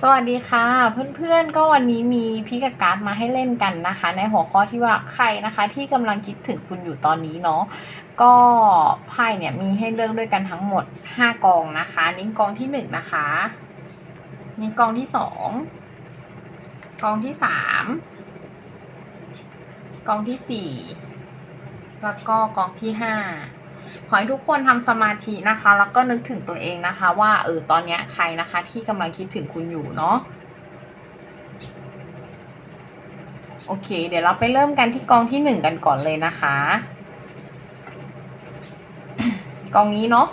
สวัสดีค่ะ เพื่อนๆก็วันนี้มีพิกการ์ดมาให้เล่นกันนะคะ ในหัวข้อที่ว่าใครนะคะ ที่กำลังคิดถึงคุณอยู่ตอนนี้เนาะก็ไพ่เนี่ยมีให้เลือกด้วยกันทั้งหมด 5 กองนะคะนี่กองที่ 1 นะคะนี่กองที่ 2 กองที่ 3 กองทีสี่4 แล้วก็กองที่ 5 ขอให้ทุกคนทำสมาธินะคะ แล้วก็นึกถึงตัวเองนะคะ ว่าเออตอนนี้ใครนะคะที่กำลังคิดถึงคุณอยู่เนาะโอเค เดี๋ยวเราไปเริ่มกันที่กองที่หนึ่งกันก่อนเลยนะคะ กองนี้เนาะ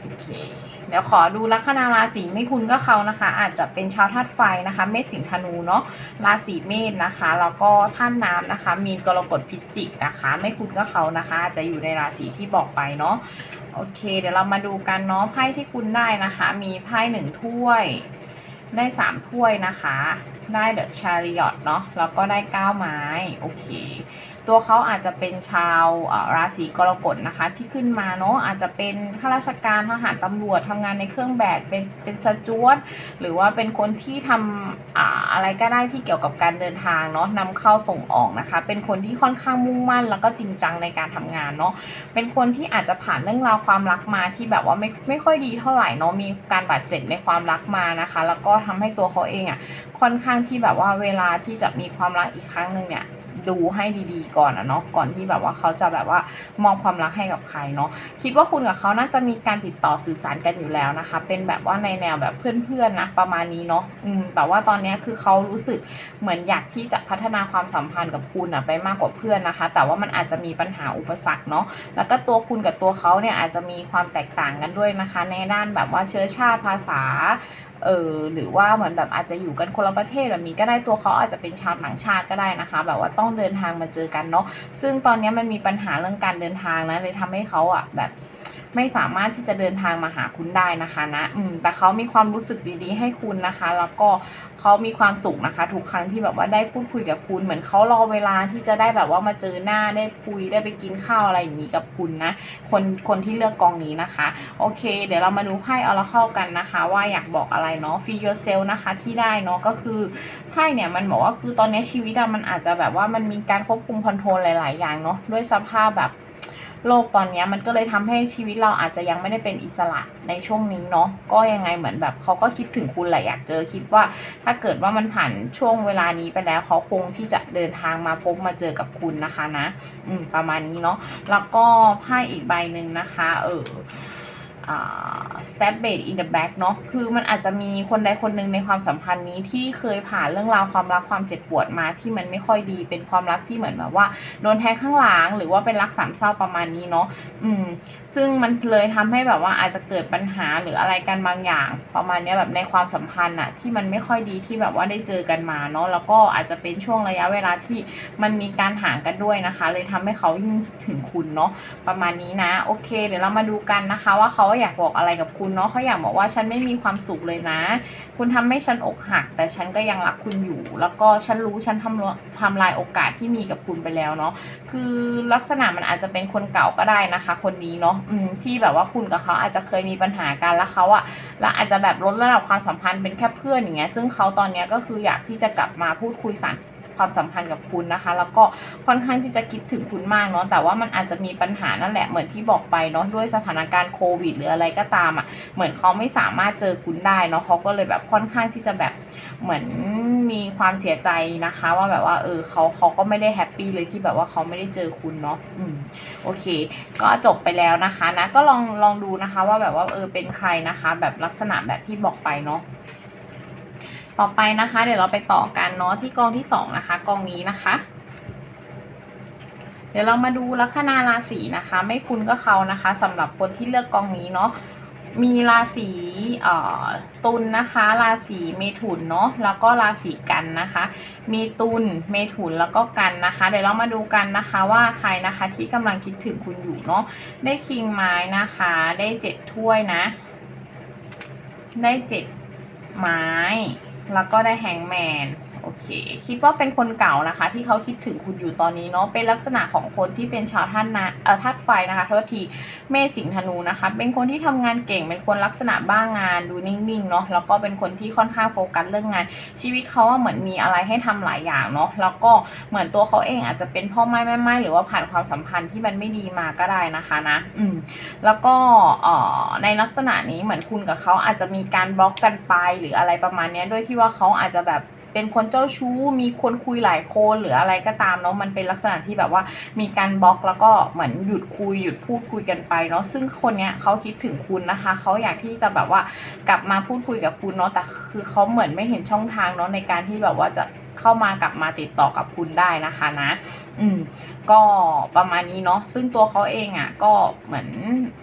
โอเค เดี๋ยวขอดูลัคนาราศีไม่คุณก็เขานะคะ อาจจะเป็นชาวธาตุไฟนะคะ เมษสิงห์ธนูเนาะราศีเมษนะคะ แล้วก็ท่านน้ำนะคะ มีนกรกฎพิจิกนะคะ ไม่คุณก็เขานะคะ จะอยู่ในราศีที่บอกไปเนาะโอเค เดี๋ยวเรามาดูกันเนาะไพ่ที่คุณได้นะคะ มีไพ่หนึ่งถ้วยได้สามถ้วยนะคะได้เดอะชาริอตเนาะแล้วก็ได้เก้าไม้ โอเค ตัวเขาอาจจะเป็นชาวราศีกรกฎนะคะ ที่ขึ้นมาเนาะอาจจะเป็นข้าราชการทหารตำรวจทำงานในเครื่องแบบเป็นเป็นสจวตหรือว่าเป็นคนที่ทำออะไรก็ได้ที่เกี่ยวกับการเดินทางเนาะนำเข้าส่งออกนะคะ เป็นคนที่ค่อนข้างมุ่งมั่น แล้วก็จริงจังในการทำงานเนาะเป็นคนที่อาจจะผ่านเรื่องราวความรักมาที่แบบว่าไม่ไม่ค่อยดีเท่าไหร่เนาะมีการบาดเจ็บในความรักมานะคะ แล้วก็ทำให้ตัวเขาเองอะค่อนข้างที่แบบว่าเวลาที่จะมีความรักอีกครั้งหนึ่งเนี่ยดูให้ดีๆก่อนอะเนาะก่อนที่แบบว่าเขาจะแบบว่ามอบความรักให้กับใครเนาะคิดว่าคุณกับเขาน่าจะมีการติดต่อสื่อสารกันอยู่แล้วนะคะ เป็นแบบว่าในแนวแบบเพื่อนๆนะประมาณนี้เนาะอืมแต่ว่าตอนนี้คือเขารู้สึกเหมือนอยากที่จะพัฒนาความสัมพันธ์กับคุณอะไปมากกว่าเพื่อนนะคะ แต่ว่ามันอาจจะมีปัญหาอุปสรรคเนาะแล้วก็ตัวคุณกับตัวเขาเนี่ยอาจจะมีความแตกต่างกันด้วยนะคะ ในด้านแบบว่าเชื้อชาติภาษา เออหรือว่าเหมือนแบบอาจจะอยู่กันคนละประเทศแบบนี้ก็ได้ตัวเขาอาจจะเป็นชาวต่างชาติก็ได้นะคะ แบบว่าต้องเดินทางมาเจอกันเนาะซึ่งตอนนี้มันมีปัญหาเรื่องการเดินทางนะเลยทำให้เขาอะแบบ ไม่สามารถที่จะเดินทางมาหาคุณได้นะคะนะอืมแต่เขามีความรู้สึกดีๆ ให้คุณนะคะ แล้วก็เขามีความสุขนะคะทุกครั้งที่แบบว่าได้พูดคุยกับคุณ เหมือนเขารอเวลาที่จะได้แบบว่ามาเจอหน้าได้คุยได้ไปกินข้าวอะไรอย่างนี้กับคุณนะคนคนที่เลือกกองนี้นะคะ โอเค เดี๋ยวเรามาดูไพ่เอาละเข้ากันนะคะ ว่าอยากบอกอะไรเนาะ feel yourself นะคะที่ได้เนาะก็คือไพ่เนี่ยมันบอกว่าคือตอนนี้ชีวิตอะมันอาจจะแบบว่ามันมีการควบคุมคอนโทรลหลาย ๆ อย่างเนาะด้วยสภาพแบบ โลกตอนนี้มันก็เลยทำให้ชีวิตเราอาจจะยังไม่ได้เป็นอิสระในช่วงนี้เนาะก็ยังไงเหมือนแบบเขาก็คิดถึงคุณแหละอยากเจอคิดว่า ถ้าเกิดว่ามันผ่านช่วงเวลานี้ไปแล้วเขาคงที่จะเดินทางมาพบมาเจอกับคุณนะคะนะ อืมประมาณนี้เนาะแล้วก็ไพ่อีกใบหนึ่งนะคะ เออ อ่า step b a t in the back เนาะคือมันอาจจะมีคนใดคนหนึ่งในความสัมพันธ์นี้ที่เคยผ่านเรื่องราวความรักความเจ็บปวดมาที่มันไม่ค่อยดีเป็นความรักที่เหมือนแบบว่าโดนแทงข้างหลังหรือว่าเป็นรักสามเศร้าประมาณนี้เนาะอืมซึ่งมันเลยทำให้แบบว่าอาจจะเกิดปัญหาหรืออะไรกันบางอย่าง ประมาณนี้แบบในความสัมพันธ์อะที่มันไม่ค่อยดีที่แบบว่าได้เจอกันมาเนาะแล้วก็อาจจะเป็นช่วงระยะเวลาที่มันมีการห่างกันด้วยนะคะ เลยทำให้เขายิ่งคิดถึงคุณเนาะประมาณนี้นะโอเค เดี๋ยวเรามาดูกันนะคะว่าเขาอยากบอกอะไรกับคุณเนาะเขาอยากบอกว่าฉันไม่มีความสุขเลยนะ คุณทำให้ฉันอกหัก แต่ฉันก็ยังรักคุณอยู่ แล้วก็ฉันรู้ฉันทำทำลายโอกาสที่มีกับคุณไปแล้วเนาะคือลักษณะมันอาจจะเป็นคนเก่าก็ได้นะคะ คนนี้เนาะที่แบบว่าคุณกับเขาอาจจะเคยมีปัญหากันแล้วเขาอะแล้วอาจจะแบบลดระดับความสัมพันธ์เป็นแค่เพื่อนอย่างเงี้ยซึ่งเขาตอนเนี้ยก็คืออยากที่จะกลับมาพูดคุยสาน ความสัมพันธ์กับคุณนะคะ แล้วก็ค่อนข้างที่จะคิดถึงคุณมากเนาะแต่ว่ามันอาจจะมีปัญหานั่นแหละเหมือนที่บอกไปเนาะด้วยสถานการณ์โควิด หรืออะไรก็ตามอะเหมือนเขาไม่สามารถเจอคุณได้เนาะเขาก็เลยแบบค่อนข้างที่จะแบบเหมือนมีความเสียใจนะคะ ว่าแบบว่าเออเขาเขาก็ไม่ได้แฮปปี้เลยที่แบบว่าเขาไม่ได้เจอคุณเนาะอืมโอเค ก็จบไปแล้วนะคะนะก็ลองลองดูนะคะว่าแบบว่าเออเป็นใครนะคะ แบบลักษณะแบบที่บอกไปเนาะ ต่อไปนะคะ เดี๋ยวเราไปต่อกันเนาะที่กองที่สองนะคะ กองนี้นะคะ เดี๋ยวเรามาดูลัคนาราศีนะคะ ไม่คุณก็เขานะคะสำหรับคนที่เลือกกองนี้เนาะมีราศีตุลนะคะ ราศีเมถุนเนาะแล้วก็ราศีกันนะคะ มีตุลเมถุนแล้วก็กันนะคะ เดี๋ยวเรามาดูกันนะคะว่าใครนะคะที่กำลังคิดถึงคุณอยู่เนาะได้คิงไม้นะคะ ได้เจ็ดถ้วยนะ ได้เจ็ดไม้ แล้วก็ได้แฮงแมน โอเค คิดว่าเป็นคนเก่านะคะ ที่เขาคิดถึงคุณอยู่ตอนนี้เนาะเป็นลักษณะของคนที่เป็นชาวท่านนะเอ่อธาตุไฟนะคะทษทีเมษสิงธนูนะคะ เป็นคนที่ทำงานเก่ง เป็นคนลักษณะบ้างงานดูนิ่งๆเนาะแล้วก็เป็นคนที่ค่อนข้างโฟกัสเรื่องงาน ชีวิตเขาว่าเหมือนมีอะไรให้ทำหลายอย่างเนาะแล้วก็เหมือนตัวเขาเองอาจจะเป็นพ่อไม้แม่ไม้หรือว่าผ่านความสัมพันธ์ที่มันไม่ดีมาก็ได้นะคะนะอืมแล้วก็เอ่อในลักษณะนี้เหมือนคุณกับเขาอาจจะมีการบล็อกกันไปหรืออะไรประมาณนี้ด้วยที่ว่าเขาอาจจะแบบ เป็นคนเจ้าชู้ มีคนคุยหลายคนหรืออะไรก็ตามเนาะมันเป็นลักษณะที่แบบว่ามีการบล็อกแล้วก็เหมือนหยุดคุยหยุดพูดคุยกันไปเนาะซึ่งคนเนี้ยเขาคิดถึงคุณนะคะเขาอยากที่จะแบบว่ากลับมาพูดคุยกับคุณเนาะแต่คือเขาเหมือนไม่เห็นช่องทางเนาะในการที่แบบว่าจะ เข้ามากลับมาติดต่อกับคุณได้นะคะนะ อืม ก็ประมาณนี้เนาะซึ่งตัวเขาเองอะ่ะ ก็เหมือน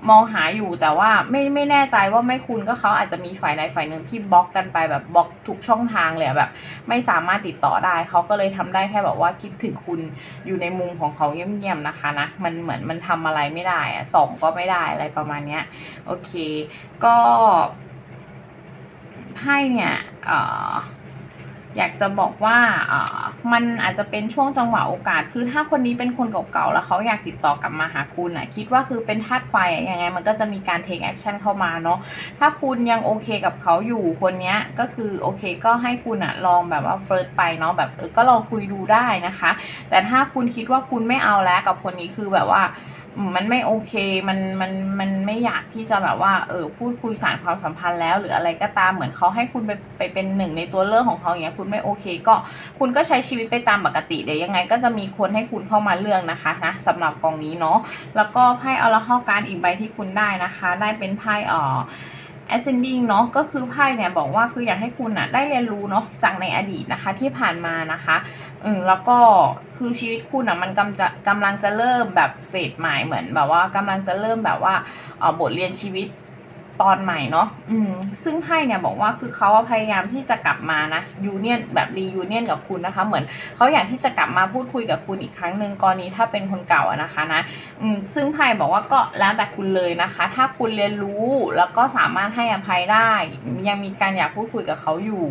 มองหาอยู่แต่ว่าไม่ไม่แน่ใจว่าไม่คุณก็เขาอาจจะมีฝ่ายใดฝ่ายหนึ่งที่บล็อกกันไปแบบบล็อกทุกช่องทางเลยแบบ ไม่สามารถติดต่อได้เขาก็เลยทำได้แค่แบบว่าคิดถึงคุณอยู่ในมุมของเขาเงียบๆนะคะนะมันเหมือนมันทำอะไรไม่ได้อะส่องก็ไม่ได้อะไรประมาณเนี้ยโอเค ก็ไพ่เนี่ยเอ่อ อยากจะบอกว่าเออมันอาจจะเป็นช่วงจังหวะโอกาส คือถ้าคนนี้เป็นคนเก่าๆ แล้วเขาอยากติดต่อกลับมาหาคุณอะคิดว่าคือเป็นธาตุไฟยังไงมันก็จะมีการ take action เข้ามาเนาะ ถ้าคุณยังโอเคกับเขาอยู่คนเนี้ยก็คือโอเคก็ให้คุณอะลองแบบว่าเฟิร์สไปเนาะแบบเออก็ลองคุยดูได้นะคะ แต่ถ้าคุณคิดว่าคุณไม่เอาแล้วกับคนนี้คือแบบว่า มันไม่โอเค มันมันมันไม่อยากที่จะแบบว่า เออพูดคุยสารความสัมพันธ์แล้ว หรืออะไรก็ตามเหมือนเขาให้คุณไปไปเป็นหนึ่งในตัวเลือกของเขาอย่างเงี้ยคุณไม่โอเค ก็คุณก็ใช้ชีวิตไปตามปกติเดี๋ยวยังไง ก็จะมีคนให้คุณเข้ามาเลือกนะคะนะสำหรับกองนี้เนาะแล้วก็ไพ่ออราเคิลการอีกใบที่คุณได้นะคะ ได้เป็นไพ่อ่อ ascending เนาะก็คือไพ่เนี่ยบอกว่าคืออยากให้คุณอะได้เรียนรู้เนาะจากในอดีตนะคะที่ผ่านมานะคะอืมแล้วก็คือชีวิตคุณอะมันกำจะกำลังจะเริ่มแบบเฟสใหม่เหมือนแบบว่ากำลังจะเริ่มแบบว่าเอ่อบทเรียนชีวิต ตอนใหม่เนาะอืม ซึ่งไพ่เนี่ยบอกว่าคือเขาอะพยายามที่จะกลับมานะยูเนียนแบบรียูเนียนกับคุณนะคะ เหมือนเขาอยากที่จะกลับมาพูดคุยกับคุณอีกครั้งหนึ่งกรณีถ้าเป็นคนเก่าอะนะคะนะอืมซึ่งไพ่บอกว่าก็แล้วแต่คุณเลยนะคะ ถ้าคุณเรียนรู้แล้วก็สามารถให้อภัยได้ ยังมีการอยากพูดคุยกับเขาอยู่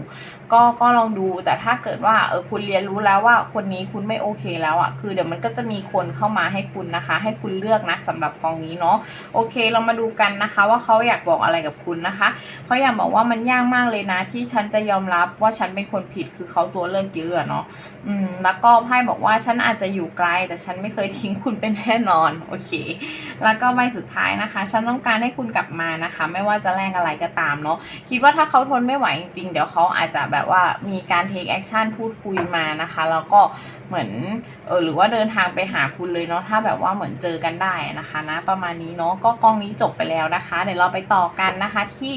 ก็ก็ลองดูแต่ถ้าเกิดว่าเออคุณเรียนรู้แล้วว่าคนนี้คุณไม่โอเคแล้วอะ่ะคือเดี๋ยวมันก็จะมีคนเข้ามาให้คุณนะคะ ให้คุณเลือกนะสำหรับกองนี้เนาะโอเค เรามาดูกันนะคะ ว่าเขาอยากบอกอะไรกับคุณนะคะเขาะอยากบอกว่ามันยากมากเลยนะ ที่ฉันจะยอมรับว่าฉันเป็นคนผิดคือเขาตัวเลือกเยอะเนาะอืมแล้วก็ไพ่บอกว่าฉันอาจจะอยู่ไกล แต่ฉันไม่เคยทิ้งคุณเป็นแน่นอนโอเค แล้วก็ใบสุดท้ายนะคะ ฉันต้องการให้คุณกลับมานะคะ ไม่ว่าจะแลกอะไรก็ตามเนาะคิดว่าถ้าเขาทนไม่ไหวจริงๆเดี๋ยวเขาอาจจะแบบว่ามีการ take action พูดคุยมานะคะแล้วก็เหมือนเออหรือว่าเดินทางไปหาคุณเลยเนาะถ้าแบบว่าเหมือนเจอกันได้นะคะนะประมาณนี้เนาะก็กองนี้จบไปแล้วนะคะ เดี๋ยวเราไปต่อกันนะคะที่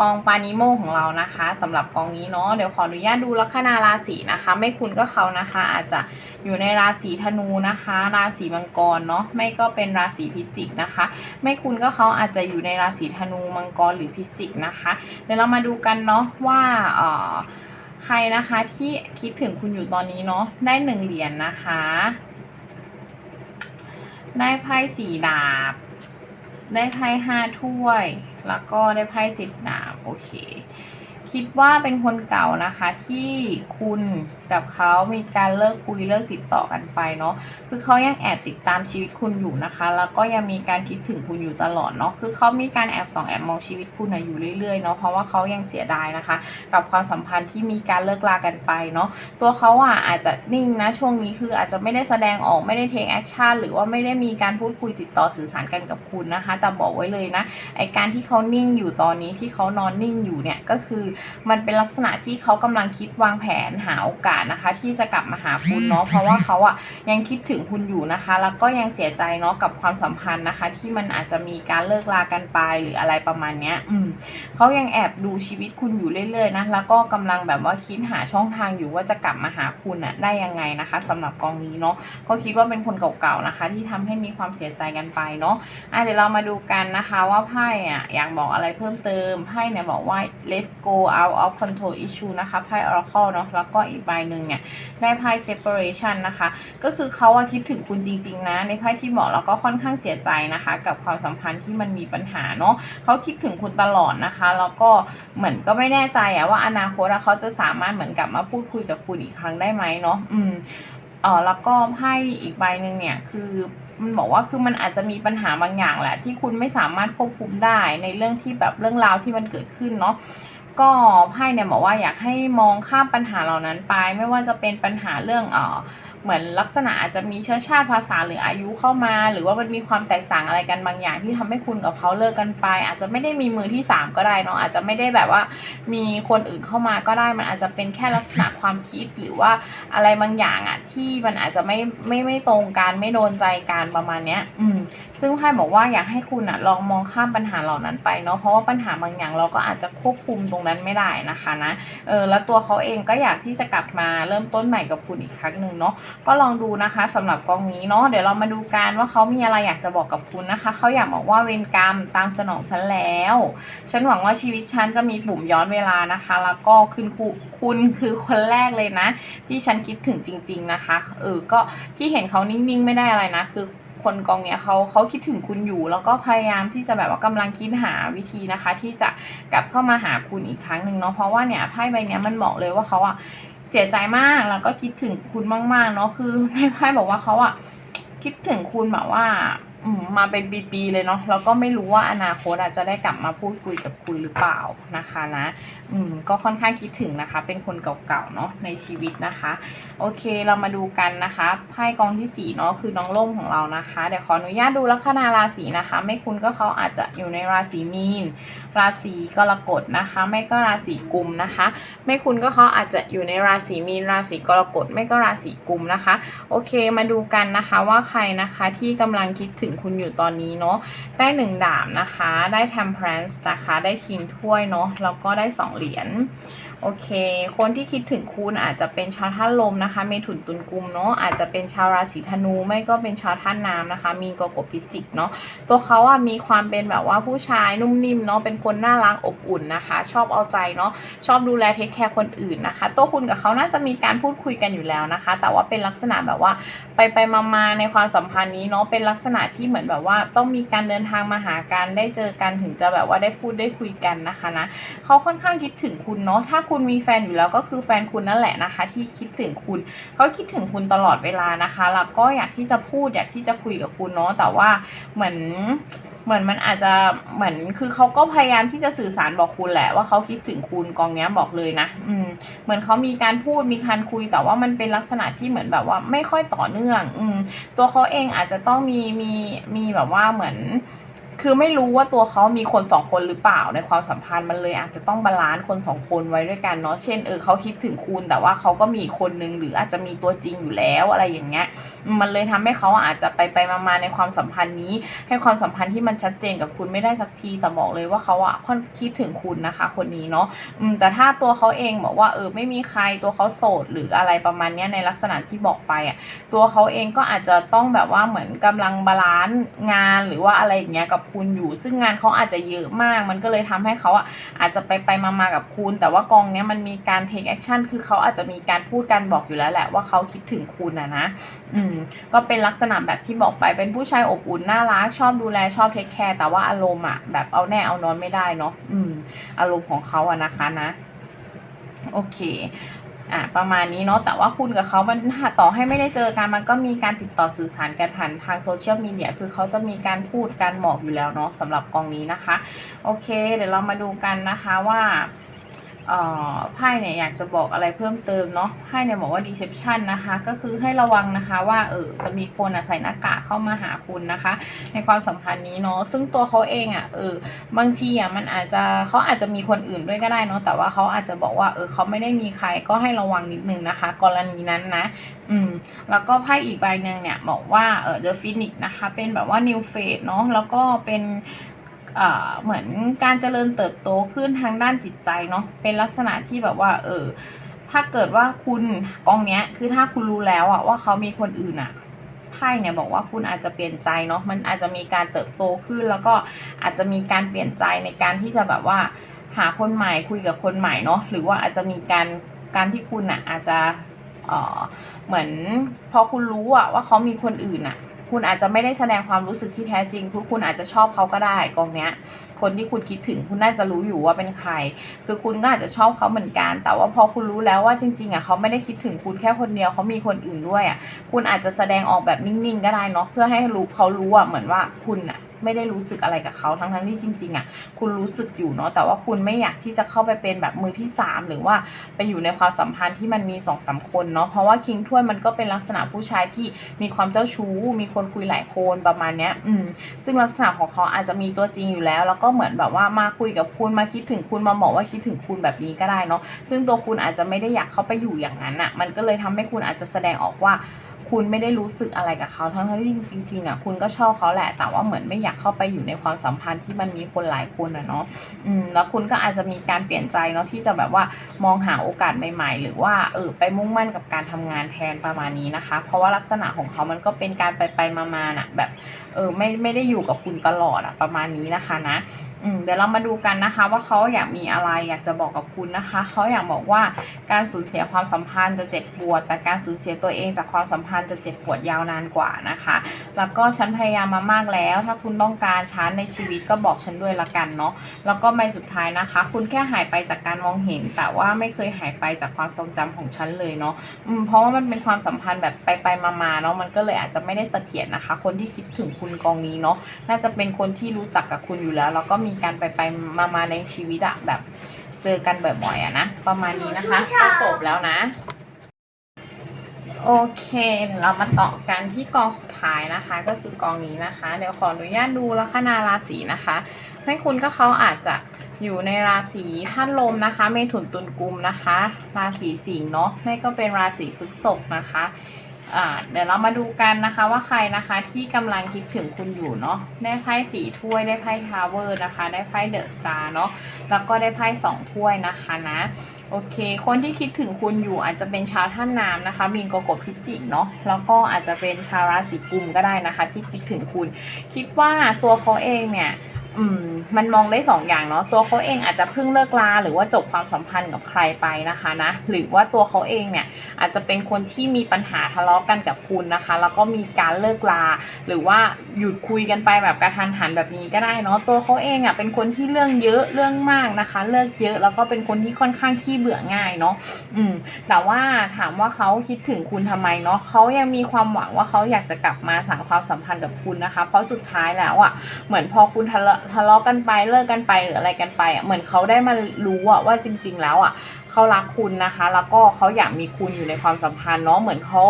กองปานิโมของเรานะคะสำหรับกองนี้เนาะเดี๋ยวขออนุญาตดูลัคนาราศีนะคะ ไม่คุณก็เขานะคะ อาจจะอยู่ในราศีธนูนะคะ ราศีมังกรเนาะไม่ก็เป็นราศีพิจิกนะคะ ไม่คุณก็เขาอาจจะอยู่ในราศีธนูมังกรหรือพิจิกนะคะเดี๋ยวเรามาดูกันเนาะว่าเอ่อใครนะคะที่คิดถึงคุณอยู่ตอนนี้เนาะได้หนึ่งเหรียญนะคะ ได้ไพ่สี่ดาบ ได้ไพ่ห้าถ้วย แล้วก็ได้ไพ่เจ็ดดาบโอเค คิดว่าเป็นคนเก่านะคะที่คุณ กับเขามีการเลิกคุยเลิกติดต่อกันไปเนาะคือเขายังแอบติดตามชีวิตคุณอยู่นะคะ แล้วก็ยังมีการคิดถึงคุณอยู่ตลอดเนาะคือเขามีการแอบส่องแอบมองชีวิตคุณอยู่เรื่อยๆเนาะเพราะว่าเขายังเสียดายนะคะ กับความสัมพันธ์ที่มีการเลิกลากันไปเนาะตัวเขาอะอาจจะนิ่งนะช่วงนี้คืออาจจะไม่ได้แสดงออกไม่ได้ take action หรือว่าไม่ได้มีการพูดคุยติดต่อสื่อสารกันกับคุณนะคะ แต่บอกไว้เลยนะไอการที่เขานิ่งอยู่ตอนนี้ที่เขานอนนิ่งอยู่เนี่ยก็คือมันเป็นลักษณะที่เขากำลังคิดวางแผนหาโอกาสนะคะที่จะกลับมาหาคุณเนาะเพราะว่าเขาอะยังคิดถึงคุณอยู่นะคะ แล้วก็ยังเสียใจเนาะกับความสัมพันธ์นะคะ ที่มันอาจจะมีการเลิกลากันไปหรืออะไรประมาณเนี้ยอืมเขายังแอบดูชีวิตคุณอยู่เรื่อยๆนะแล้วก็กำลังแบบว่าคิดหาช่องทางอยู่ว่าจะกลับมาหาคุณอะได้ยังไงนะคะสำหรับกองนี้เนาะก็คิดว่าเป็นคนเก่าๆนะคะ ที่ทำให้มีความเสียใจกันไปเนาะอะเดี๋ยวเรามาดูกันนะคะว่าไพ่อะอยากบอกอะไรเพิ่มเติมไพ่เนี่ยบอกว่า let's go out of control issue นะคะไพ่ oracle เนาะแล้วก็อีกใบหนึ่งเนี่ยได้ไพ่ separation นะคะ ก็คือเขาอะคิดถึงคุณจริง ๆ นะ ในไพ่ที่บอกแล้วก็ค่อนข้างเสียใจนะคะ กับความสัมพันธ์ที่มันมีปัญหาเนาะเขาคิดถึงคุณตลอดนะคะ แล้วก็เหมือนก็ไม่แน่ใจอะว่าอนาคตอะเขาจะสามารถเหมือนกลับมาพูดคุยกับคุณอีกครั้งได้ไหมเนาะอืมเออแล้วก็ไพ่อีกใบหนึ่งเนี่ยคือมันบอกว่าคือมันอาจจะมีปัญหาบางอย่างแหละ ที่คุณไม่สามารถควบคุมได้ในเรื่องที่แบบเรื่องราวที่มันเกิดขึ้นเนาะ ก็ไพ่เนี่ยบอกว่าอยากให้มองข้ามปัญหาเหล่านั้นไป ไม่ว่าจะเป็นปัญหาเรื่องเออ เหมือนลักษณะอาจจะมีเชื้อชาติภาษาหรืออายุเข้ามา หรือว่ามันมีความแตกต่างอะไรกันบางอย่างที่ทำให้คุณกับเขาเลิกกันไป อาจจะไม่ได้มีมือที่สามก็ได้เนาะอาจจะไม่ได้แบบว่ามีคนอื่นเข้ามาก็ได้มันอาจจะเป็นแค่ลักษณะความคิดหรือว่าอะไรบางอย่างอะที่มันอาจจะไม่ไม่ไม่ตรงกันไม่โดนใจกันประมาณเนี้ยอืมซึ่งไพ่บอกว่าอยากให้คุณอะลองมองข้ามปัญหาเหล่านั้นไปเนาะเพราะว่าปัญหาบางอย่างเราก็อาจจะควบคุมตรงนั้นไม่ได้นะคะนะเออแล้วตัวเขาเองก็อยากที่จะกลับมาเริ่มต้นใหม่กับคุณอีกครั้งหนึ่งเนาะก็ลองดูนะคะสำหรับกองนี้เนาะเดี๋ยวเรามาดูกันว่าเขามีอะไรอยากจะบอกกับคุณนะคะเขาอยากบอกว่าเวรกรรมตามสนองฉันแล้ว ฉันหวังว่าชีวิตฉันจะมีปุ่มย้อนเวลานะคะ แล้วก็คุณคคุณคือคนแรกเลยนะ ที่ฉันคิดถึงจริง ๆนะคะเออก็ที่เห็นเขานิ่งๆ ไม่ได้อะไรนะคือ คนกองเนี้ยเขาเขาคิดถึงคุณอยู่ แล้วก็พยายามที่จะแบบว่ากำลังคิดหาวิธีนะคะ ที่จะกลับเข้ามาหาคุณอีกครั้งหนึ่งเนาะเพราะว่าเนี่ยไพ่ใบเนี้ยมันบอกเลยว่าเขาอะเสียใจมากแล้วก็คิดถึงคุณมากๆเนาะคือในไพ่บอกว่าเขาอะคิดถึงคุณแบบว่า มาเป็นปีๆเลยเนาะแล้วก็ไม่รู้ว่าอนาคตอาจจะได้กลับมาพูดคุยกับคุณหรือเปล่านะคะนะอืมก็ค่อนข้างคิดถึงนะคะ เป็นคนเก่าๆเนาะในชีวิตนะคะ โอเคเรามาดูกันนะคะไพ่กองที่สี่เนาะคือน้องล่มของเรานะคะเดี๋ยวขออนุญาตดูลัคนาราศีนะคะ ไม่คุณก็เขาอาจจะอยู่ในราศีมีน ราศีกรกฎนะคะ ไม่ก็ราศีกุมนะคะ ไม่คุณก็เขาอาจจะอยู่ในราศีมีนราศีกรกฎไม่ก็ราศีกุมนะคะ โอเคมาดูกันนะคะว่าใครนะคะที่กำลังคิดถึงคุณอยู่ตอนนี้เนาะได้หนึ่งดาบนะคะ ได้ temperance นะคะ ได้คิงถ้วยเนาะแล้วก็ได้สองเหรียญ โอเค คนที่คิดถึงคุณอาจจะเป็นชาวท่านลมนะคะ เมถุนตุลกุมเนาะ อาจจะเป็นชาวราศีธนู ไม่ก็เป็นชาวท่านน้ำนะคะ มีนกกบพิจิกเนาะ ตัวเขาอะมีความเป็นแบบว่าผู้ชายนุ่มนิ่มเนาะ เป็นคนน่ารักอบอุ่นนะคะ ชอบเอาใจเนาะ ชอบดูแลเทคแคร์คนอื่นนะคะ ตัวคุณกับเขาน่าจะมีการพูดคุยกันอยู่แล้วนะคะ แต่ว่าเป็นลักษณะแบบว่าไปไปมามาในความสัมพันธ์นี้เนาะ เป็นลักษณะที่เหมือนแบบว่าต้องมีการเดินทางมาหากัน ได้เจอกันถึงจะแบบว่าได้พูดได้คุยกันนะคะนะ เขาค่อนข้างคิดถึงคุณเนาะ ถ้าคุณมีแฟนอยู่แล้วก็คือแฟนคุณนั่นแหละนะคะ ที่คิดถึงคุณเขาคิดถึงคุณตลอดเวลานะคะแล้วก็อยากที่จะพูดอยากที่จะคุยกับคุณเนาะแต่ว่าเหมือนเหมือนมันอาจจะเหมือนคือเขาก็พยายามที่จะสื่อสารบอกคุณแหละว่าเขาคิดถึงคุณกองเนี้ยบอกเลยนะ อืม เหมือนเขามีการพูดมีการคุยแต่ว่ามันเป็นลักษณะที่เหมือนแบบว่าไม่ค่อยต่อเนื่อง อืม ตัวเขาเองอาจจะต้องมีมีมีแบบว่าเหมือน คือไม่รู้ว่าตัวเขามีคนสองคนหรือเปล่าในความสัมพันธ์มันเลยอาจจะต้องบาลานซ์คนสองคนไว้ด้วยกันเนาะเช่นเออเขาคิดถึงคุณแต่ว่าเขาก็มีคนนึงหรืออาจจะมีตัวจริงอยู่แล้วอะไรอย่างเงี้ยมันเลยทำให้เขาอาจจะไปไปมาในความสัมพันธ์นี้ ให้ความสัมพันธ์ที่มันชัดเจนกับคุณไม่ได้สักทีแต่บอกเลยว่าเขาอะค่อนคิดถึงคุณนะคะ คนนี้เนาะอืมแต่ถ้าตัวเขาเองบอกว่าเออไม่มีใครตัวเขาโสดหรืออะไรประมาณเนี้ยในลักษณะที่บอกไปอะตัวเขาเองก็อาจจะต้องแบบว่าเหมือนกำลังบาลานซ์งานหรือว่าอะไรอย่างเงี้ยกับคุณอยู่ ซึ่งงานเขาอาจจะเยอะมาก มันก็เลยทำให้เขาอะอาจจะไปไปมามากับคุณ แต่ว่ากองเนี้ยมันมีการ take action คือเขาอาจจะมีการพูดการบอกอยู่แล้วแหละว่าเขาคิดถึงคุณอะนะ อืม ก็เป็นลักษณะแบบที่บอกไป เป็นผู้ชายอบอุ่นน่ารัก ชอบดูแล ชอบเทคแคร์ แต่ว่าอารมณ์อะแบบเอาแน่เอานอนไม่ได้เนาะ อืม อารมณ์ของเขาอะนะคะนะ โอเค อะประมาณนี้เนาะแต่ว่าคุณกับเขามันต่อให้ไม่ได้เจอกันมันก็มีการติดต่อสื่อสารกันผ่านทางโซเชียลมีเดียคือเขาจะมีการพูดการบอกอยู่แล้วเนาะสำหรับกองนี้นะคะ โอเค เดี๋ยวเรามาดูกันนะคะว่า ไพ่เนี่ยอยากจะบอกอะไรเพิ่มเติมเนาะไพ่เนี่ยบอกว่า deception นะคะ ก็คือให้ระวังนะคะว่าเออจะมีคนอะใส่หน้ากากเข้ามาหาคุณนะคะ ในความสัมพันธ์นี้เนาะซึ่งตัวเขาเองอะ่ะเออบางทีอะมันอาจจะเขาอาจจะมีคนอื่นด้วยก็ได้เนาะแต่ว่าเขาอาจจะบอกว่าเออเขาไม่ได้มีใครก็ให้ระวังนิดนึงนะคะ กรณีนั้นนะอืมแล้วก็ไพ่อีกใบหนึ่งเนี่ยบอกว่าเออ the phoenix นะคะ เป็นแบบว่า new phase เนาะแล้วก็เป็น เหมือนการเจริญเติบโตขึ้นทางด้านจิตใจเนาะเป็นลักษณะที่แบบว่า เออถ้าเกิดว่าคุณกองเนี้ย คือถ้าคุณรู้แล้วอะว่าเขามีคนอื่นอะไพ่เนี่ยบอกว่าคุณอาจจะเปลี่ยนใจเนาะมันอาจจะมีการเติบโตขึ้น แล้วก็อาจจะมีการเปลี่ยนใจในการที่จะแบบว่า หาคนใหม่คุยกับคนใหม่เนาะหรือว่าอาจจะมีการการที่คุณอะอาจจะเอ่อเหมือนพอคุณรู้อะว่าเขามีคนอื่นอะ คุณอาจจะไม่ได้แสดงความรู้สึกที่แท้จริงคือคุณอาจจะชอบเขาก็ได้กองเนี้ย คนที่คุณคิดถึงคุณน่าจะรู้อยู่ว่าเป็นใคร คือคุณก็อาจจะชอบเขาเหมือนกัน แต่ว่าพอคุณรู้แล้วว่าจริงๆอะเขาไม่ได้คิดถึงคุณแค่คนเดียวเขามีคนอื่นด้วยอะคุณอาจจะแสดงออกแบบนิ่งๆ ก็ได้เนาะเพื่อให้รู้เขารู้อะเหมือนว่าคุณอะ ไม่ได้รู้สึกอะไรกับเขาทั้งๆที่จริงๆอะคุณรู้สึกอยู่เนาะแต่ว่าคุณไม่อยากที่จะเข้าไปเป็นแบบมือที่สามหรือว่าไปอยู่ในความสัมพันธ์ที่มันมีสองสามคนเนาะเพราะว่าคิงถ้วยมันก็เป็นลักษณะผู้ชายที่มีความเจ้าชู้ มีคนคุยหลายคนประมาณเนี้ยอืมซึ่งลักษณะของเขาอาจจะมีตัวจริงอยู่แล้ว แล้วก็เหมือนแบบว่ามาคุยกับคุณมาคิดถึงคุณมาบอกว่าคิดถึงคุณแบบนี้ก็ได้เนาะซึ่งตัวคุณอาจจะไม่ได้อยากเข้าไปอยู่อย่างนั้นอะ่ะมันก็เลยทำให้คุณอาจจะแสดงออกว่า คุณไม่ได้รู้สึกอะไรกับเขาทั้งที่จริงๆอะคุณก็ชอบเขาแหละ แต่ว่าเหมือนไม่อยากเข้าไปอยู่ในความสัมพันธ์ที่มันมีคนหลายคนอะเนาะอืมแล้วคุณก็อาจจะมีการเปลี่ยนใจเนาะที่จะแบบว่ามองหาโอกาสใหม่ ๆ หรือว่าเออไปมุ่งมั่นกับการทำงานแทนประมาณนี้นะคะ เพราะว่าลักษณะของเขามันก็เป็นการไปไปๆมาๆน่ะแบบเออไม่ไม่ได้อยู่กับคุณตลอดอะประมาณนี้นะคะนะอืมเดี๋ยวเรามาดูกันนะคะ ว่าเขาอยากมีอะไรอยากจะบอกกับคุณนะคะ เขาอยากบอกว่าการสูญเสียความสัมพันธ์จะเจ็บปวด แต่การสูญเสียตัวเองจากความสัมพันธ์จะเจ็บปวดยาวนานกว่านะคะ แล้วก็ฉันพยายามมามากแล้ว ถ้าคุณต้องการฉันในชีวิตก็บอกฉันด้วยละกันเนาะแล้วก็ใบสุดท้ายนะคะ คุณแค่หายไปจากการมองเห็น แต่ว่าไม่เคยหายไปจากความทรงจำของฉันเลยเนาะอืมเพราะว่ามันเป็นความสัมพันธ์แบบไปไปมามาๆเนาะมันก็เลยอาจจะไม่ได้เสถียรนะคะ คนที่คิดถึงคุณกองนี้เนาะน่าจะเป็นคนที่รู้จักกับคุณอยู่แล้ว แล้วก็มีการไปไปมามาๆในชีวิตอะแบบเจอกันบ่อยๆอะนะประมาณนี้นะคะก็จบแล้วนะ โอเคเรามาต่อกันที่กองสุดท้ายนะคะ ก็คือกองนี้นะคะ เดี๋ยวขออนุญาตดูลัคนาราศีนะคะให้คุณก็เขาอาจจะอยู่ในราศีธาตุลมนะคะ เมถุนตุลกุมนะคะ ราศีสิงห์เนาะไม่ก็เป็นราศีพฤษภนะคะ อ่าเดี๋ยวเรามาดูกันนะคะว่าใครนะคะที่กำลังคิดถึงคุณอยู่เนาะได้ไพ่สีถ้วยได้ไพ่ทาวเวอร์นะคะ ได้ไพ่เดอะสตาร์เนาะแล้วก็ได้ไพ่สองถ้วยนะคะนะโอเค คนที่คิดถึงคุณอยู่อาจจะเป็นชาวท่านน้ำนะคะมีนกกฎพิจิกเนาะแล้วก็อาจจะเป็นชาวราศีกุมก็ได้นะคะ ที่คิดถึงคุณ คิดว่าตัวเขาเองเนี่ย อืม มันมองได้สองอย่างเนาะตัวเขาเองอาจจะเพิ่งเลิกลาหรือว่าจบความสัมพันธ์กับใครไปนะคะนะหรือว่าตัวเขาเองเนี่ยอาจจะเป็นคนที่มีปัญหาทะเลาะกันกับคุณนะคะ แล้วก็มีการเลิกลา หรือว่าหยุดคุยกันไปแบบกระทันหันแบบนี้ก็ได้เนาะตัวเขาเองอะเป็นคนที่เรื่องเยอะเรื่องมากนะคะ เลิกเยอะแล้วก็เป็นคนที่ค่อนข้างขี้เบื่อง่ายเนาะอืม แต่ว่าถามว่าเขาคิดถึงคุณทำไมเนาะเขายังมีความหวังว่าเขาอยากจะกลับมาสานความสัมพันธ์กับคุณนะคะ เพราะสุดท้ายแล้วอะเหมือนพอคุณทะเลาะทะเลาะกันไปเลิกกันไปหรืออะไรกันไปอะเหมือนเขาได้มารู้อะว่าจริง ๆ แล้วอะเขารักคุณนะคะ แล้วก็เขาอยากมีคุณอยู่ในความสัมพันธ์เนาะเหมือนเขา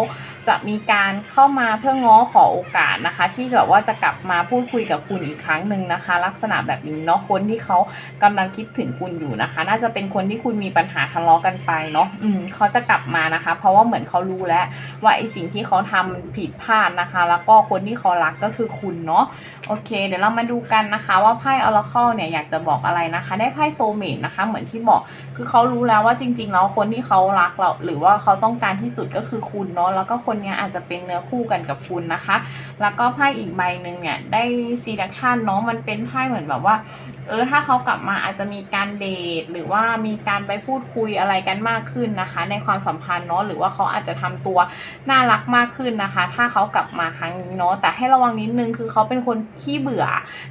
จะมีการเข้ามาเพื่อง้อขอโอกาสนะคะ ที่แบบว่าจะกลับมาพูดคุยกับคุณอีกครั้งหนึ่งนะคะ ลักษณะแบบนี้เนาะคนที่เขากำลังคิดถึงคุณอยู่นะคะ น่าจะเป็นคนที่คุณมีปัญหาทะเลาะกันไปเนาะอืมเขาจะกลับมานะคะ เพราะว่าเหมือนเขารู้แล้วว่าไอสิ่งที่เขาทำมันผิดพลาดนะคะ แล้วก็คนที่เขารักก็คือคุณเนาะโอเค เดี๋ยวเรามาดูกันนะคะว่าไพ่ออร์เคิลเนี่ยอยากจะบอกอะไรนะคะ ได้ไพ่โซเมตนะคะ เหมือนที่บอกคือเขารู้แล้วว่าจริง ๆ แล้วคนที่เขารักเราหรือว่าเขาต้องการที่สุดก็คือคุณเนาะแล้วก็คนเนี้ยอาจจะเป็นเนื้อคู่กันกับคุณนะคะ แล้วก็ไพ่อีกใบหนึ่งเนี่ยได้ซีดักชันเนาะมันเป็นไพ่เหมือนแบบว่าเออถ้าเขากลับมาอาจจะมีการเดทหรือว่ามีการไปพูดคุยอะไรกันมากขึ้นนะคะ ในความสัมพันธ์เนาะหรือว่าเขาอาจจะทำตัวน่ารักมากขึ้นนะคะ ถ้าเขากลับมาครั้งนี้เนาะแต่ให้ระวังนิดนึงคือเขาเป็นคนขี้เบื่อ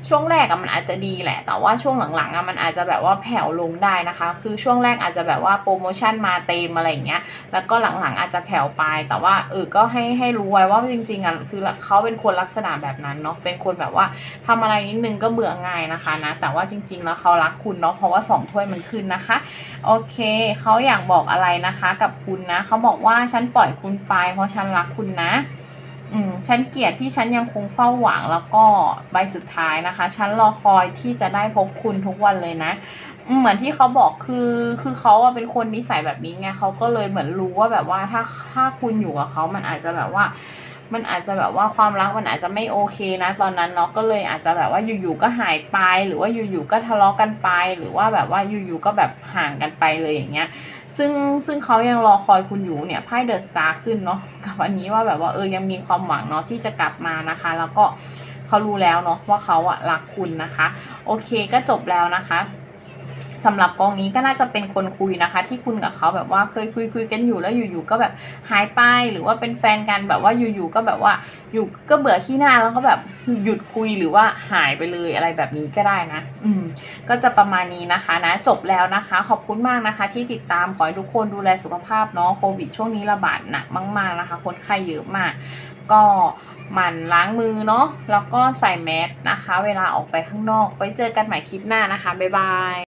ช่วงแรกอะมันอาจจะดีแหละ แต่ว่าช่วงหลังๆอะมันอาจจะแบบว่าแผ่วลงได้นะคะ คือช่วงแรกอาจจะแบบว่าโปรโมชั่นมาเต็มอะไรอย่างเงี้ย แล้วก็หลังๆอาจจะแผ่วไป แต่ว่าเออก็ให้ให้รู้ไว้ว่าจริงๆอะคือเขาเป็นคนลักษณะแบบนั้นเนาะ เป็นคนแบบว่าทำอะไรนิดนึงก็เบื่อง่ายนะคะนะ แต่ว่าจริง ๆ แล้วเขารักคุณเนาะ เพราะว่าสองถ้วยมันขึ้นนะคะ โอเคเขาอยากบอกอะไรนะคะ กับคุณนะ เขาบอกว่าฉันปล่อยคุณไป เพราะฉันรักคุณนะ อืมฉันเกลียดที่ฉันยังคงเฝ้าหวังแล้วก็ใบสุดท้ายนะคะ ฉันรอคอยที่จะได้พบคุณทุกวันเลยนะ เหมือนที่เขาบอกคือคือเขาอะเป็นคนนิสัยแบบนี้ไงเขาก็เลยเหมือนรู้ว่าแบบว่าถ้าถ้าคุณอยู่กับเขามันอาจจะแบบว่า มันอาจจะแบบว่าความรักมันอาจจะไม่โอเคนะ ตอนนั้นเนาะก็เลยอาจจะแบบว่าอยู่ๆก็หายไป หรือว่าอยู่ๆก็ทะเลาะกันไป หรือว่าแบบว่าอยู่ๆก็แบบห่างกันไปเลยอย่างเงี้ยซึ่งซึ่งเขายังรอคอยคุณอยู่เนี่ยไพ่เดอะสตาร์ขึ้นเนาะกับอันนี้ว่าแบบว่าเออยังมีความหวังเนาะที่จะกลับมานะคะ แล้วก็เขารู้แล้วเนาะว่าเขาอะรักคุณนะคะ โอเคก็จบแล้วนะคะ สำหรับกองนี้ก็น่าจะเป็นคนคุยนะคะ ที่คุณกับเขาแบบว่าเคยคุยคุยกันอยู่แล้วอยู่ๆก็แบบหายไปหรือว่าเป็นแฟนกันแบบว่าอยู่ๆก็แบบว่าอยู่ก็เบื่อขี้หน้าแล้วก็แบบหยุดคุยหรือว่าหายไปเลยอะไรแบบนี้ก็ได้นะ อืม ก็จะประมาณนี้นะคะนะ จบแล้วนะคะ ขอบคุณมากนะคะ ที่ติดตามขอให้ทุกคนดูแลสุขภาพเนาะโควิดช่วงนี้ระบาดหนักมาก ๆนะคะ คนไข้เยอะมาก ก็หมั่นล้างมือเนาะแล้วก็ใส่แมสนะคะ เวลาออกไปข้างนอก ไว้เจอกันใหม่คลิปหน้านะคะ บ๊ายบาย